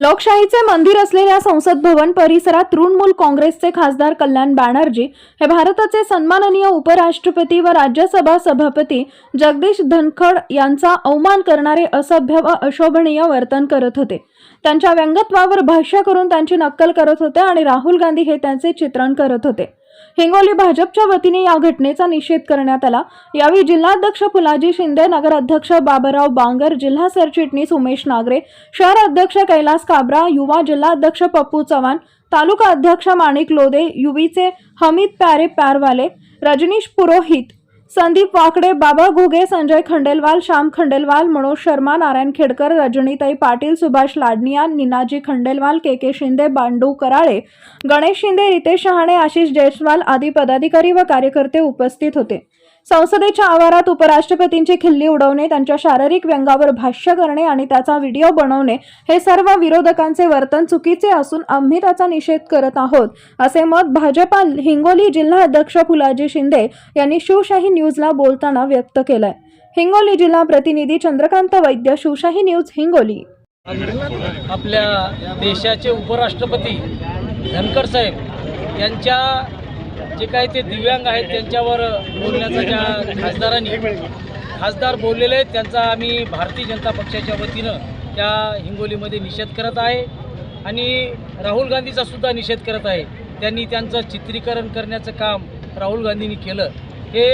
लोकशाहीचे मंदिर असलेल्या संसद भवन परिसरात तृणमूल काँग्रेसचे खासदार कल्याण बॅनर्जी हे भारताचे सन्माननीय उपराष्ट्रपती व राज्यसभा सभापती जगदीश धनखड यांचा अवमान करणारे असभ्य व अशोभनीय वर्तन करत होते. त्यांच्या व्यंगत्वावर भाष्य करून त्यांची नक्कल करत होते आणि राहुल गांधी हे त्यांचे चित्रण करत होते. हिंगोली भाजपच्या वतीने या घटनेचा निषेध करण्यात आला. यावेळी जिल्हाध्यक्ष फुलाजी शिंदे नगराध्यक्ष बाबराव बांगर जिल्हा सरचिटणीस उमेश नागरे शहर अध्यक्ष कैलास काबरा युवा जिल्हाध्यक्ष पप्पू चव्हाण तालुका अध्यक्ष माणिक लोदे युवीचे हमीद प्यारे प्यारवाले रजनीश पुरोहित संदीप वाकडे बाबा घुगे संजय खंडेलवाल श्याम खंडेलवाल मनोज शर्मा नारायण खेडकर रजनीताई पाटील सुभाष लाडनिया निनाजी खंडेलवाल के के शिंदे बांडू कराळे गणेश शिंदे रितेश शहाणे आशिष जयस्वाल आदी पदाधिकारी व कार्यकर्ते उपस्थित होते. संसदेच्या आवारात उपराष्ट्रपतींची खिल्ली उडवणे त्यांच्या शारीरिक व्यंगावर भाष्य करणे आणि त्याचा व्हिडिओ बनवणे हे सर्व विरोधकांचे वर्तन चुकीचे असून आम्ही त्याचा निषेध करत आहोत असे मत भाजपा हिंगोली जिल्हा अध्यक्ष फुलाजी शिंदे यांनी शिवशाही न्यूजला बोलताना व्यक्त केलंय. हिंगोली जिल्हा प्रतिनिधी चंद्रकांत वैद्य शिवशाही न्यूज हिंगोली. आपल्या देशाचे उपराष्ट्रपती धनकर साहेब यांच्या जे काही ते दिव्यांग आहेत त्यांच्यावर बोलण्याचा ज्या खासदारांनी खासदार बोललेले आहेत त्यांचा आम्ही भारतीय जनता पक्षाच्या वतीनं त्या हिंगोलीमध्ये निषेध करत आहे. आणि राहुल गांधीचा सुद्धा निषेध करत आहे. त्यांनी त्यांचं चित्रीकरण करण्याचं काम राहुल गांधींनी केलं. हे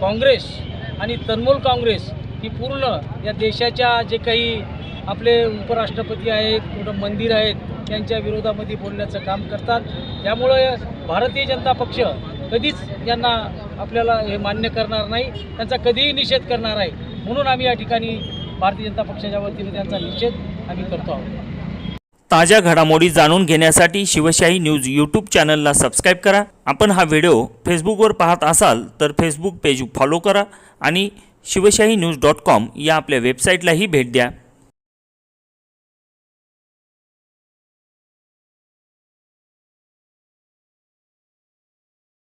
काँग्रेस आणि तन्मूल काँग्रेस ही पूर्ण या देशाच्या जे काही आपले उपराष्ट्रपती आहेत कुठं मंदिर आहेत त्यांच्या विरोधामध्ये बोलण्याचं काम करतात. त्यामुळं भारतीय जनता पक्ष कधीच यांना आपल्याला हे मान्य करणार नाही त्यांचा कधीही निषेध करणार आहे म्हणून आम्ही या ठिकाणी भारतीय जनता पक्षाच्या वतीने त्यांचा निषेध आम्ही करतो आहोत. ताज्या घडामोडी जाणून घेण्यासाठी शिवशाही न्यूज यूट्यूब चॅनलला सबस्क्राईब करा. आपण हा व्हिडिओ फेसबुकवर पाहत असाल तर फेसबुक पेज फॉलो करा आणि शिवशाही न्यूज डॉट कॉम या आपल्या वेबसाईटलाही भेट द्या.